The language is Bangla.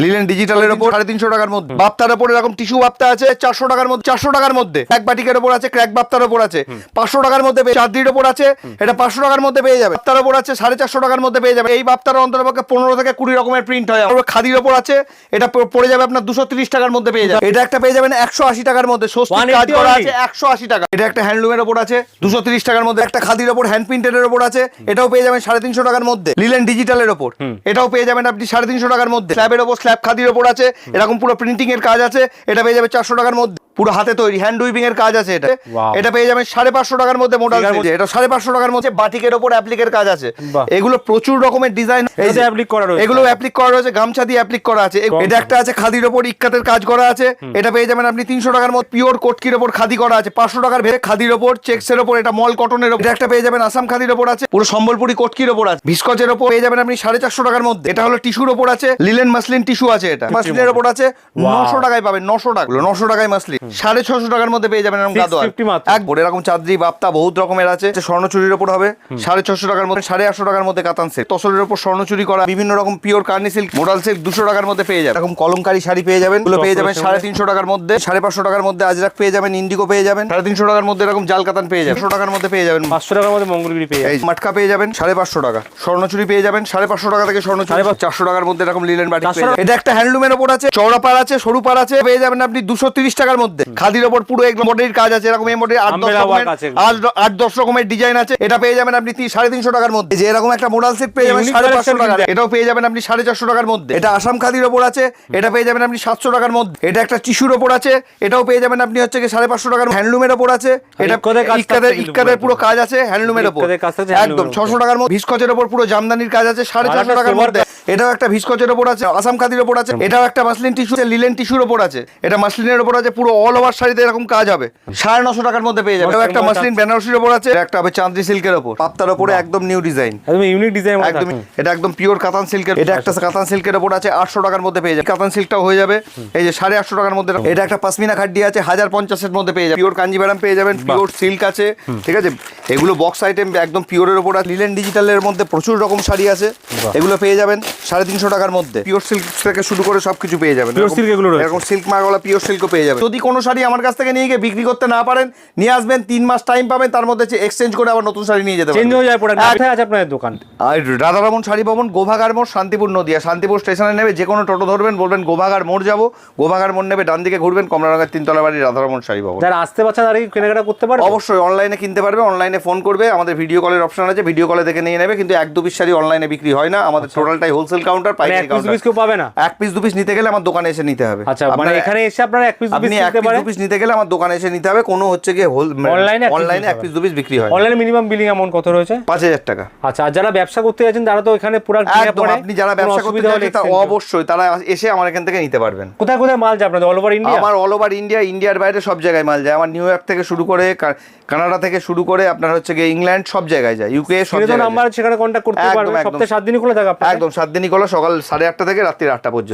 লিলেন ডিজিটালের ওপর। সাড়ে তিনশো টাকার মধ্যে। বাপ্তার ওপর এরকম টিস্যু বাপ্তা আছে চারশো টাকার মধ্যে চারশো টাকার মধ্যে। ক্র্যাক বাটিকের ওপর আছে ক্র্যাক বাপ্তার ওপর আছে। পাঁচশো টাকার মধ্যে চাঁদরির ওপর আছে এটা পাঁচশো টাকার মধ্যে পেয়ে যাবে। বাপ্তার ওপর আছে সাড়ে চারশো টাকার মধ্যে পেয়ে যাবে। এই বাপ্তার অন্তরপক্ষে পনেরো থেকে কুড়ি রকমের প্রিন্ট হয়। আর খাদির ওপর আছে এটা পড়ে যাবে আপনার দুশো তিরিশ টাকার মধ্যে পেয়ে যাবে। এটা একটা পেয়ে যাবেন একশো আশি টাকার মধ্যে। কাজ করা আছে একশো আশি টাকা। এটা একটা হ্যান্ডলুমের ওপর আছে দুশো তিরিশ টাকার মধ্যে। একটা খাদির ওপর হ্যান্ড প্রিন্টের ওপর আছে এটাও পেয়ে যাবেন সাড়ে তিনশো টাকার মধ্যে। লিলেন ডিজিটালের ওপর। এটাও পেয়ে যাবেন আপনি সাড়ে তিনশো টাকার মধ্যে। স্ল্যাবের ওপর স্ল্যাব খাদির ওপর আছে এরকম পুরো প্রিন্টিং এর কাজ আছে এটা পেয়ে যাবে চারশো টাকার মধ্যে। পুরো হাতে তৈরি হ্যান্ড উইভিং এর কাজ আছে এটা। এটা পেয়ে যাবেন সাড়ে পাঁচশো টাকার মধ্যে মোডাল এটা সাড়ে পাঁচশো টাকার মধ্যে বাটিকের ওপর অ্যাপ্লিকের কাজ আছে। এগুলো প্রচুর রকমের ডিজাইন applique করা রয়েছে। এগুলো অ্যাপ্লিক করা রয়েছে গামছা দিয়ে অ্যাপ্লিক করা আছে। এটা একটা আছে খাদির ওপর ইক্কাতের কাজ করা আছে। এটা পেয়ে যাবেন আপনি তিনশো টাকার মধ্যে পিওর কোটকির ওপর খাদি করা আছে। পাঁচশো টাকার ভেবে খাদির ওপর চেক্সের ওপর এটা মল কটনের ওপর। একটা পেয়ে যাবেন আসাম খাদির ওপর আছে। পুরো সম্বলপুরি কোটকির ওপর আছে। ভিস্কচের ওপর পেয়ে যাবেন আপনি সাড়ে চারশো টাকার মধ্যে। এটা হলো টিস্যুর ওপর আছে। লিলেন মাসলিন টিস্যু আছে এটা। মাসলিনের ওপর আছে নশো টাকায় পাবেন নশো টাকা। নশো টাকায় মাসলিন সাড়ে ছশো টাকার মধ্যে পেয়ে যাবেন এরকম গাদোয়ার 650 মাত্র। এক বোর্ড এরকম চাদরি বাপ্তা বহুত রকমের আছে। স্বর্ণচুরির ওপর হবে। সাড়ে ছশো টাকার মধ্যে সাড়ে আটশো টাকার মধ্যে কাতান সেট তসরের ওপর স্বর্ণচুরি করা বিভিন্ন রকম পিওর কার্নি সিল্ক মোডাল সিল্ক দুশো টাকার মধ্যে পেয়ে যাবেন। এরকম কলমকারি শাড়ি পেয়ে যাবেন। এগুলো পেয়ে যাবেন সাড়ে তিনশো টাকার মধ্যে সাড়ে পাঁচশো টাকার মধ্যে আজরাক পেয়ে যাবেন ইন্ডিগো পেয়ে যাবেন। সাড়ে তিনশো টাকার মধ্যে এরকম জাল কাতান পেয়ে যাবেন। টাকার মধ্যে পেয়ে যাবেন পাঁচশো টাকার মধ্যে মঙ্গলগিরি পেয়ে এই যাবে মাটকা পেয়ে যাবেন সাড়ে পাঁচশো টাকা। স্বর্ণচুরি পেয়ে যাবেন সাড়ে পাঁচশো টাকা থেকে স্বর্ণচুরি চারশো টাকার মধ্যে এরকম লিলেন বাটি 400 পেয়ে যাবেন। এটা একটা হ্যান্ডলুমের ওপর আছে চওড়া পার আছে সরু পার আছে পেয়ে যাবেন আপনি দুশো তিরিশ টাকার মধ্যে। খাদির ওপর পুরো এমব্রয়ডারির কাজ আছে এরকম এমব্রয়ডারি আট দশ রকমের আট দশ রকমের ডিজাইন আছে। এটা পেয়ে যাবেন আপনি সাড়ে তিনশো টাকার মধ্যে। যে এরকম একটা মোডাল সেট পেয়ে যাবেন সাড়ে পাঁচশো টাকা এটাও পেয়ে যাবেন আপনি সাড়ে চারশো টাকার মধ্যে। এটা আসাম খাদির ওপর আছে এটা পেয়ে যাবেন আপনি সাতশো টাকার মধ্যে। এটা একটা টিস্যুর ওপর আছে এটাও পেয়ে যাবেন আপনি হচ্ছে সাড়ে পাঁচশো টাকার হ্যান্ডলুমের ওপর আছে এটা থাকছে কিন্তু ইক্কাতের পুরো কাজ আছে হ্যান্ডলুমের ওপর। একদম ছশো টাকার মধ্যে। ভিস্কচের ওপর পুরো জামদানির কাজ আছে সাড়ে চারশো টাকার মধ্যে। এটাও একটা ভিস্কচের ওপর আছে আসাম খাদির ওপর আছে এটাও একটা মাসলিন টিস্যু লিলেন টিস্যুর ওপর আছে। এটা মাসলিনের ওপর আছে পুরো অল ওভার শাড়িতে এরকম কাজ হবে। সাড়ে নশো টাকার মধ্যে পেয়ে যাবে। একটা মাসলিন বেনারসির ওপর আছে। একটা হবে চাঁদরি সিল্কের ওপর। পাপ্তার ওপরে একদম নিউ ডিজাইন একদম ইউনিক ডিজাইন একদম এটা একদম পিওর কাতান সিল্কের এটা একটা কাতান সিল্কের ওপর আছে আটশো টাকার মধ্যে পেয়ে যাবে। কাতান সিল্কটাও হয়ে যাবে। এই যে সাড়ে আটশো টাকার মধ্যে এটা একটা পাসমিনা খাড্ডি আছে হাজার পঞ্চাশের মধ্যে পেয়ে যাবে। পিওর কাঞ্জি কাঞ্জিভারাম পেয়ে যাবেন পিওর সিল্ক আছে। ঠিক আছে? এগুলো বক্স আইটেম একদম পিওরের ওপর আছে। লিলেন ডিজিটালের মধ্যে প্রচুর রকম শাড়ি আছে। এগুলো পেয়ে যাবেন সাড়ে তিনশো টাকার মধ্যে। পিওর সিল্ক থেকে শুরু করে সবকিছু পেয়ে যাবেন। Pure এরকম- এগুলো এরকম সিল্ক মাগলা পিওর সিল্কও পেয়ে যাবেন। যদি কোনো শাড়ি আমার কাছ থেকে নিয়ে গিয়ে বিক্রি করতে না পারেন নিয়ে আসবেন তিন মাস টাইম পাবেন তার মধ্যে এক্সচেঞ্জ করে আবার নতুন শাড়ি নিয়ে যেতে চেঞ্জ হয়ে যায় পড়ে কোথায় আছে আপনাদের দোকান। আর রাধারমন শাড়ি ভবন গোভাগার মোড় শান্তিপুর নদিয়া। শান্তিপুর স্টেশনে নেবে যে কোনো টোটো ধরবেন বলবেন গোভাগার মোড় যাব। গোভাগার মোড় নেবে ডান দিকে ঘুরবেন কমলারঙের তিনতলা বাড়ি রাধারমন শাড়ি ভবন। যারা আসতে পারছে তারা কি কেনাকাটা করতে পারে অবশ্যই অনলাইনে কিনতে পারবে অনলাইনে ফোন করবে। আমাদের ভিডিও কলের অপশন আছে ভিডিও কলে দেখে নিয়ে নেবে কিন্তু এক দু পিস শাড়ি অনলাইনে বিক্রি হয় না। আমাদের টোটালটাই হোলসেল কাউন্টার পাইকারি কাউন্টার পাবে না? এক পিস দু পিস নিতে গেলে আমার দোকানে এসে নিতে হবে। আচ্ছা মানে এখানে এসে আপনারা এক পিস আপনি এক নিতে পিস পিস নিতে গেলে আমার দোকানে এসে নিতে হবে। কোনো হচ্ছে অনলাইনে এক পিস দু পিস বিক্রি হয় অনলাইনে মিনিমাম বিলিং অ্যামাউন্ট কত রয়েছে? পাঁচ হাজার টাকা। আচ্ছা আর যারা ব্যবসা করতে যাচ্ছেন তারা তো এখানে আপনি যারা ব্যবসা করতে চাচ্ছেন অবশ্যই তারা এসে আমার এখান থেকে নিতে পারবেন। কোথায় কোথায় মাল যায় আপনাদের? অল ওভার ইন্ডিয়া আমার অল ওভার ইন্ডিয়া ইন্ডিয়ার বাইরে সব জায়গায় মাল যায়। আমার নিউ ইয়র্ক থেকে শুরু করে কানাডা থেকে শুরু করে আপনার হচ্ছে গিয়ে ইংল্যান্ড সব জায়গায় যায়। ইউকে সব জায়গায় নাম্বার সেখানে কন্ট্যাক্ট করতে একদম, পারবে। সপ্তাহে সাত দিনই খোলা থাকে একদম সাত দিনই খোলা সকাল সাড়ে আটটা থেকে রাত্রি আটটা পর্যন্ত।